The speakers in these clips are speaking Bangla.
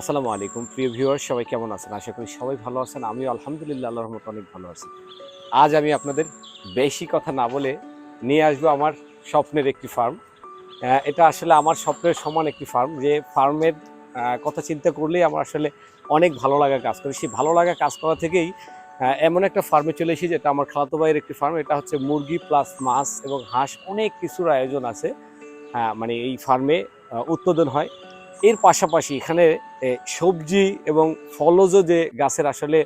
আসসালামু আলাইকুম। প্রিয় ভিউয়ার সবাই কেমন আছেন? আশা করি সবাই ভালো আছেন। আমিও আলহামদুলিল্লাহ, আল্লাহর রহমতে অনেক ভালো আছি। আজ আমি আপনাদের বেশি কথা না বলে নিয়ে আসব আমার স্বপ্নের একটি ফার্ম। এটা আসলে আমার স্বপ্নের সমান একটি ফার্ম যে ফার্মের কথা চিন্তা করলেই আমার আসলে অনেক ভালো লাগা কাজ করে। সেই ভালো লাগা কাজ করা থেকেই এমন একটা ফার্মে চলে এসেছি যেটা আমার খালাতো ভাইয়ের একটি ফার্ম। এটা হচ্ছে মুরগি প্লাস মাছ এবং হাঁস অনেক কিছুর আয়োজন আছে। মানে এই ফার্মে উৎপাদন হয়। এর পাশাপাশি এখানে সবজি এবং ফলজ যে গাছের আসলে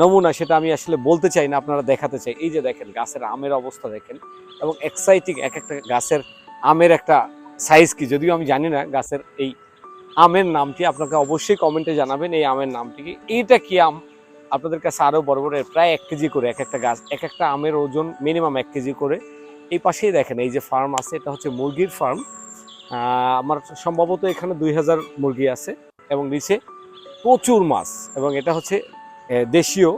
নমুনা সেটা আমি আসলে বলতে চাই না, আপনারা দেখাতে চাই। এই যে দেখেন গাছের আমের অবস্থা দেখেন এবং এক্সাইটিং এক একটা গাছের আমের একটা সাইজ কি? যদিও আমি জানি না গাছের এই আমের নামটি, আপনাকে অবশ্যই কমেন্টে জানাবেন এই আমের নামটি কি? এইটা কি আম? আপনাদের কাছে আরও বড় বড়, প্রায় এক কেজি করে এক একটা গাছ, এক একটা আমের ওজন মিনিমাম এক কেজি করে। এই পাশেই দেখেন এই যে ফার্ম আছে, এটা হচ্ছে মুরগির ফার্ম আমার সম্ভবত এখানে দুই হাজার মুরগি আছে এবং নিচে প্রচুর মাছ এবং এটা হচ্ছে দেশীয়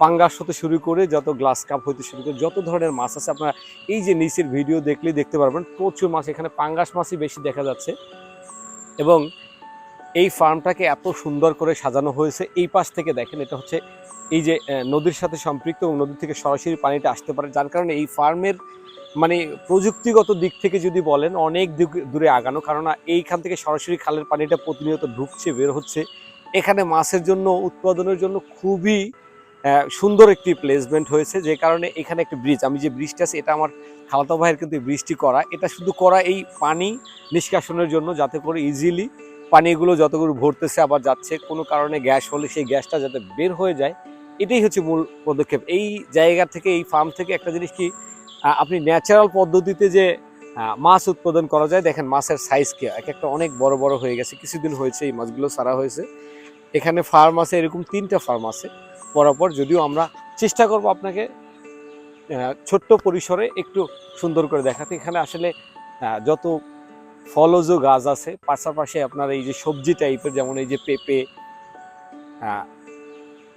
পাঙ্গাস হতে শুরু করে যত গ্লাস কাপ হতে শুরু করে যত ধরনের মাছ আছে আপনারা এই যে নিচের ভিডিও দেখলেই দেখতে পারবেন, প্রচুর মাছ, এখানে পাঙ্গাস মাছই বেশি দেখা যাচ্ছে এবং এই ফার্মটাকে এত সুন্দর করে সাজানো হয়েছে। এই পাশ থেকে দেখেন, এটা হচ্ছে এই যে নদীর সাথে সম্পৃক্ত এবং নদী থেকে সরাসরি পানিটা আসতে পারে, যার কারণে এই ফার্মের মানে প্রযুক্তিগত দিক থেকে যদি বলেন, অনেক দূরে আগানো। কারণ এইখান থেকে সরাসরি খালের পানিটা প্রতিনিয়ত ঢুকছে, বের হচ্ছে। এখানে মাছের জন্য, উৎপাদনের জন্য খুবই সুন্দর একটি প্লেসমেন্ট হয়েছে, যে কারণে এখানে একটি ব্রিজ আমি যে ব্রিজটা আছে, এটা আমার খালাতো ভাইয়ের কিন্তু ব্রিজটি করা। এটা শুধু করা এই পানি নিষ্কাশনের জন্য, যাতে করে ইজিলি পানিগুলো যতগুলো ভরতেছে, আবার যাচ্ছে, কোনো কারণে গ্যাস হলে সেই গ্যাসটা যাতে বের হয়ে যায়, এটাই হচ্ছে মূল পদক্ষেপ। এই জায়গা থেকে, এই ফার্ম থেকে একটা জিনিস কি আপনি ন্যাচারাল পদ্ধতিতে যে মাছ উৎপাদন করা যায়, দেখেন মাছের সাইজ কি, এক একটা অনেক বড় বড় হয়ে গেছে। কিছুদিন হয়েছে এই মাছগুলো সারা হয়েছে। এখানে ফার্ম আছে, এরকম তিনটা ফার্ম আছে পরপর যদিও আমরা চেষ্টা করব আপনাকে ছোট্ট পরিসরে একটু সুন্দর করে দেখাতে। এখানে আসলে যত ফলজ গাছ আছে, পাশাপাশি আপনার এই যে সবজি টাইপের যেমন এই যে পেঁপে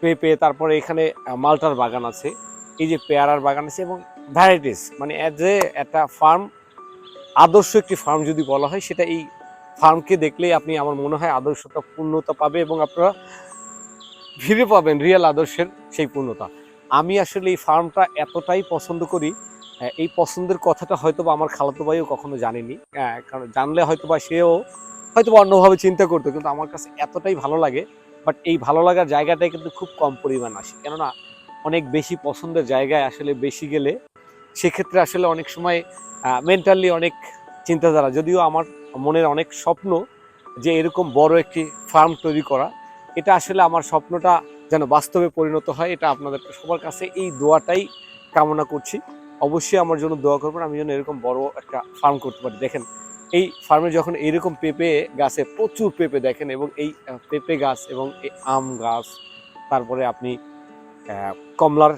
পেঁপে, তারপরে এখানে মালটার বাগান আছে। এই যে পেয়ারার বাগান আছে এবং ভ্যারাইটিস মানে অ্যাজ এ একটা ফার্ম আদর্শ একটি ফার্ম যদি বলা হয়, সেটা এই ফার্মকে দেখলেই আপনি, আমার মনে হয় আদর্শটা পূর্ণতা পাবে এবং আপনারা ভিড়ে পাবেন রিয়েল আদর্শের সেই পূর্ণতা। আমি আসলে এই ফার্মটা এতটাই পছন্দ করি এই পছন্দের কথাটা হয়তো বা আমার খালাতো ভাইও কখনো জানেনি কারণ জানলে হয়তো বা সেও হয়তো বা অন্যভাবে চিন্তা করতো, কিন্তু আমার কাছে এতটাই ভালো লাগে বাট এই ভালো লাগার জায়গাটাই কিন্তু খুব কম পরিমাণ আসে। কেননা অনেক বেশি পছন্দের জায়গায় আসলে বেশি গেলে সেক্ষেত্রে আসলে অনেক সময় মেন্টালি অনেক চিন্তাধারা। যদিও আমার মনের অনেক স্বপ্ন যে এরকম বড় একটি ফার্ম তৈরি করা, এটা আসলে আমার স্বপ্নটা যেন বাস্তবে পরিণত হয়, এটা আপনাদের সবার কাছে এই দোয়াটাই কামনা করছি। অবশ্যই আমার জন্য দোয়া করবেন, আমি যেন এরকম বড় একটা ফার্ম করতে পারি। দেখেন, এই ফার্মে যখন এরকম পেঁপে গাছে প্রচুর পেঁপে দেখেন এবং এই পেঁপে গাছ এবং এই আম গাছ, তারপরে আপনি কমলার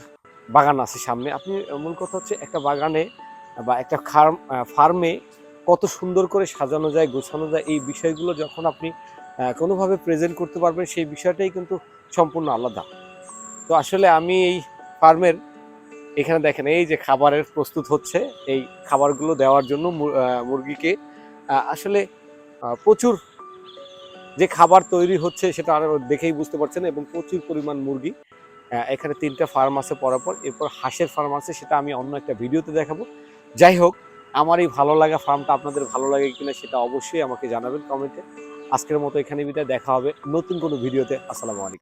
বাগান আছে সামনে। আপনি মূল কথা হচ্ছে একটা বাগানে বা একটা খার্ম ফার্মে কত সুন্দর করে সাজানো যায়, গোছানো যায়, এই বিষয়গুলো যখন আপনি কোনোভাবে প্রেজেন্ট করতে পারবেন, সেই বিষয়টাই কিন্তু সম্পূর্ণ আলাদা। তো আসলে আমি এই ফার্মের এখানে দেখেন, এই যে খাবারের প্রস্তুত হচ্ছে, এই খাবারগুলো দেওয়ার জন্য মুরগিকে আসলে প্রচুর যে খাবার তৈরি হচ্ছে সেটা আরও দেখেই বুঝতে পারছেন এবং প্রচুর পরিমাণ মুরগি এখানে তিনটা ফার্ম আছে পরপর। এরপর হাঁসের ফার্ম আছে, সেটা আমি অন্য একটা ভিডিওতে দেখাবো। যাই হোক, আমার এই ভালো লাগা ফার্মটা আপনাদের ভালো লাগে কিনা সেটা অবশ্যই আমাকে জানাবেন কমেন্টে আজকের মতো এখানে বিদায়, দেখা হবে নতুন কোনো ভিডিওতে। আসসালামু আলাইকুম।